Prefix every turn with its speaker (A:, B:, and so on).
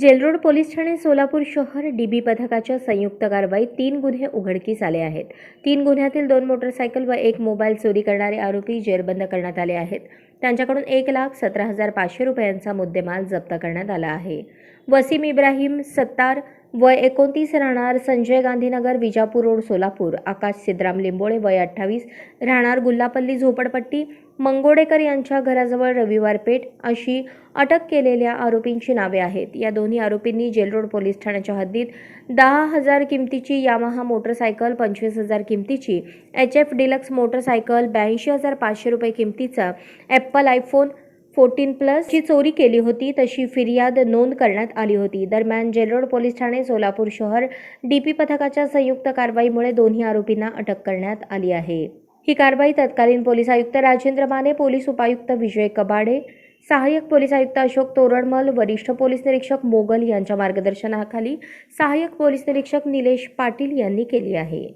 A: Jail Road police Thane Solapur शहर dB पथकाच्या संयुक्त कारवाईत तीन गुन्हे उघडकीस आले आहेत. तीन गुन्ह्यातील दोन मोटरसायकल व एक मोबाईल चोरी करणारे आरोपी जेरबंद करण्यात आले आहेत. त्यांच्याकडून एक लाख सतरा हजार पाचशे रुपयांचा मुद्देमाल जप्त करण्यात आला आहे. वसीम इब्राहिम सत्तार वय एकोणतीस राहणार संजय गांधीनगर विजापूर रोड सोलापूर. आकाश सिद्राम लिंबोळे वय अठ्ठावीस राहणार गुल्लापल्ली झोपडपट्टी. मंगोडेकर यांच्या घराजवळ रविवार पेठ अशी अटक केलेल्या आरोपींची नावे आहेत. या दोन्ही आरोपींनी जेलरोड पोलीस ठाण्याच्या हद्दीत दहा हजार किमतीची यामाहा मोटरसायकल पंचवीस हजार किमतीची एच एफ डिलक्स मोटरसायकल ब्याऐंशी हजार पाचशे रुपये किमतीचा ॲप्पल आयफोन फोर्टीन प्लस ची चोरी केली होती तशी फिर्याद नोंद करण्यात आली होती. दरम्यान जेलरोड पोलीस ठाणे सोलापूर शहर डीपी पथकाच्या संयुक्त कारवाईमुळे दोन्ही आरोपींना अटक करण्यात आली आहे. ही कारवाई तत्कालीन पोलीस आयुक्त राजेंद्र माने पोलीस उपायुक्त विजय कबाडे सहाय्यक पोलीस आयुक्त अशोक तोरणमल वरिष्ठ पोलीस निरीक्षक मोगल यांच्या मार्गदर्शनाखाली सहाय्यक पोलीस निरीक्षक निलेश पाटील यांनी केली आहे.